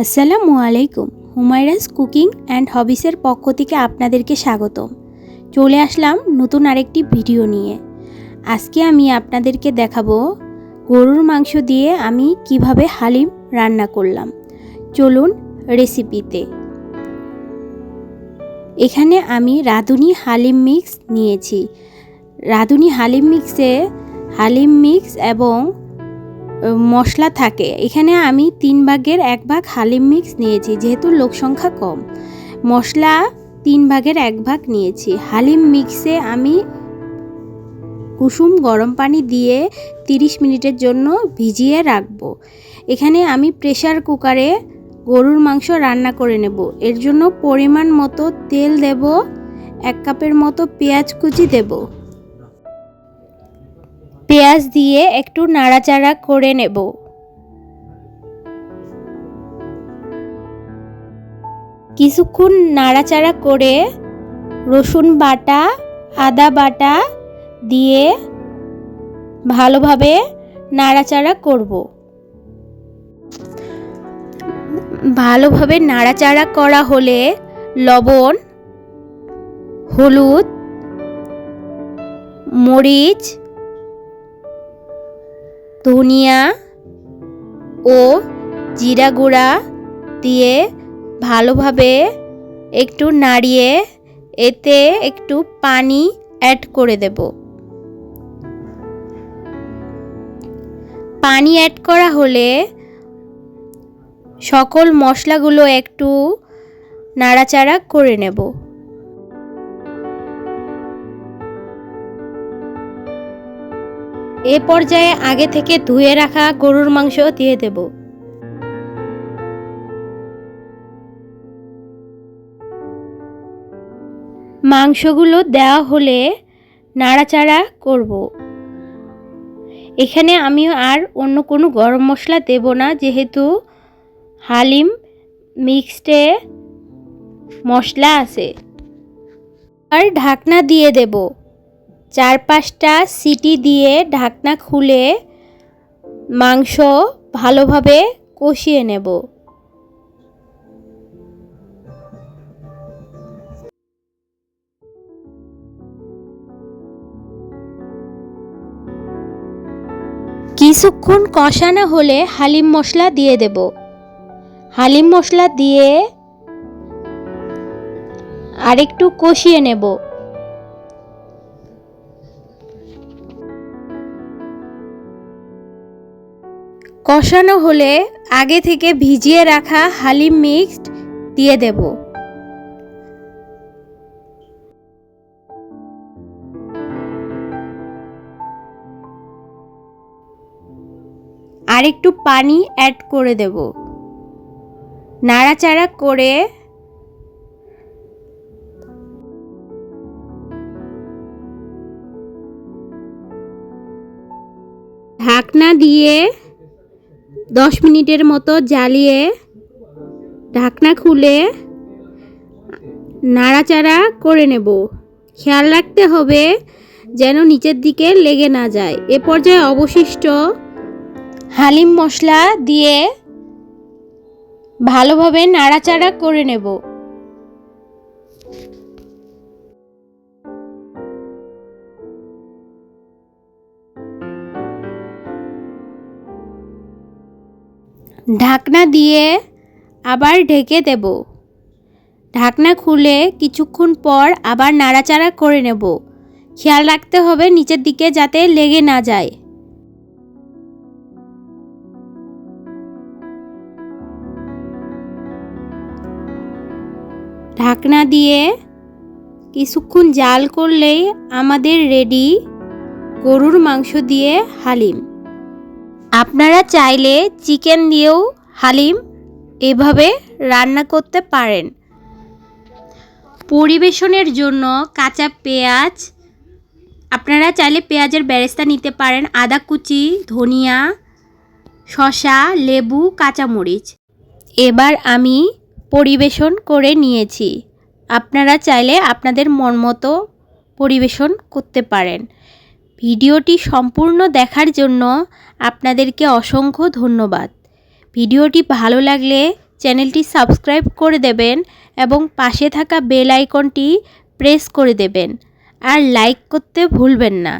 আসসালামু আলাইকুম। হুমায়রাস cooking and হবিসের পক্ষ থেকে আপনাদেরকে স্বাগতম। চলে আসলাম নতুন আরেকটি ভিডিও নিয়ে। আজকে আমি আপনাদেরকে দেখাবো গরুর মাংস দিয়ে আমি কীভাবে হালিম রান্না করলাম। চলুন রেসিপিতে। এখানে আমি রাঁধুনি হালিম মিক্স নিয়েছি। রাঁধুনি হালিম মিক্সে হালিম মিক্স এবং মশলা থাকে। এখানে আমি তিন ভাগের এক ভাগ হালিম মিক্স নিয়েছি, যেহেতু লোক সংখ্যা কম। মশলা তিন ভাগের এক ভাগ নিয়েছি। হালিম মিক্সে আমি কুসুম গরম পানি দিয়ে 30 মিনিটের জন্য ভিজিয়ে রাখব। এখানে আমি প্রেশার কুকারে গরুর মাংস রান্না করে নেব। এর জন্য পরিমাণ মতো তেল দেব, এক কাপের মতো পেঁয়াজ কুচি দেবো। পেঁয়াজ দিয়ে একটু নাড়াচাড়া করে নেব। কিছুক্ষণ নাড়াচাড়া করে রসুন বাটা, আদা বাটা দিয়ে ভালোভাবে নাড়াচাড়া করব। ভালোভাবে নাড়াচাড়া করা হলে লবণ, হলুদ, মরিচ ধনিয়া ও জিরা গুঁড়া দিয়ে ভালোভাবে একটু নাড়িয়ে এতে একটু পানি অ্যাড করে দেব। পানি অ্যাড করা হলে সকল মশলাগুলো একটু নাড়াচাড়া করে নেব। এ পর্যায়ে আগে থেকে ধুয়ে রাখা গরুর মাংস দিয়ে দেব। মাংসগুলো দেওয়া হলে নাড়াচাড়া করব। এখানে আমি আর অন্য কোনো গরম মশলা দেব না, যেহেতু হালিম মিক্সডে মশলা আছে। আর ঢাকনা দিয়ে দেবো। চার পাঁচটা সিটি দিয়ে ঢাকনা খুলে মাংস ভালোভাবে কষিয়ে নেব। কিছুক্ষণ কষানো হলে হালিম মশলা দিয়ে দেব। হালিম মশলা দিয়ে আরেকটু কষিয়ে নেব। কষানো হলে আগে থেকে ভিজিয়ে রাখা হালিম মিক্সড দিয়ে দেব। আর একটু পানি অ্যাড করে দেব। নাড়াচাড়া করে ঢাকনা দিয়ে দশ মিনিটের মতো জ্বালিয়ে ঢাকনা খুলে নাড়াচাড়া করে নেব। খেয়াল রাখতে হবে যেন নিচের দিকে লেগে না যায়। এ পর্যায়ে অবশিষ্ট হালিম মশলা দিয়ে ভালোভাবে নাড়াচাড়া করে নেব। ঢাকনা দিয়ে আবার ঢেকে দেব। ঢাকনা খুলে কিছুক্ষণ পর আবার নাড়াচাড়া করে নেব। খেয়াল রাখতে হবে নিচের দিকে যাতে লেগে না যায়। ঢাকনা দিয়ে কিছুক্ষণ জাল করলেই আমাদের রেডি গরুর মাংস দিয়ে হালিম। আপনারা চাইলে চিকেন দিয়েও হালিম এভাবে রান্না করতে পারেন। পরিবেশনের জন্য কাঁচা পেঁয়াজ, আপনারা চাইলে পেঁয়াজের বেরেস্তা নিতে পারেন, আদা কুচি, ধনিয়া শশা লেবু, কাঁচামরিচ। এবার আমি পরিবেশন করে নিয়েছি। আপনারা চাইলে আপনাদের মন মতো পরিবেশন করতে পারেন। ভিডিওটি সম্পূর্ণ দেখার জন্য আপনাদেরকে অসংখ্য ধন্যবাদ। ভিডিওটি ভালো লাগলে চ্যানেলটি সাবস্ক্রাইব করে দেবেন এবং পাশে থাকা বেল আইকনটি প্রেস করে দেবেন। আর লাইক করতে ভুলবেন না।